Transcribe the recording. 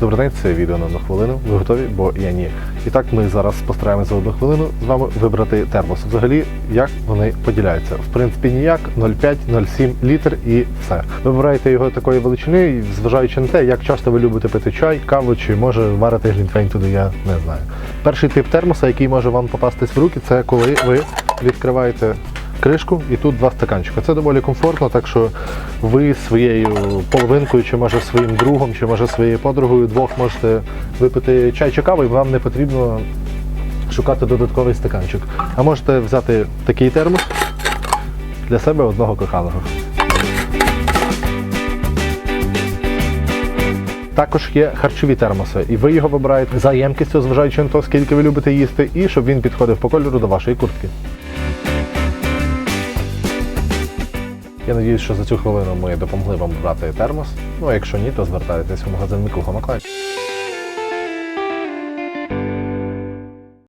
звернеться це відео на одну хвилину. Ви готові? Бо я ні. І так ми зараз постараємося за одну хвилину з вами вибрати термос. Взагалі, як вони поділяються? В принципі, ніяк 0,5, 0,7 літр і все. Вибираєте його такої величини, зважаючи на те, як часто ви любите пити чай, каву чи може варити глінтвейн туди, я не знаю. Перший тип термоса, який може вам попастись в руки, це коли ви відкриваєте кришку і тут два стаканчика. Це доволі комфортно, так що ви своєю половинкою, чи може своїм другом, чи може своєю подругою двох можете випити чай чи каву, і вам не потрібно шукати додатковий стаканчик. А можете взяти такий термос для себе одного коханого. Також є харчові термоси, і ви його вибираєте за ємкістю, зважаючи на те, скільки ви любите їсти, і щоб він підходив по кольору до вашої куртки. Я надіюсь, що за цю хвилину ми допомогли вам брати термос. Ну а якщо ні, то звертайтесь у магазин Микуха Маклай.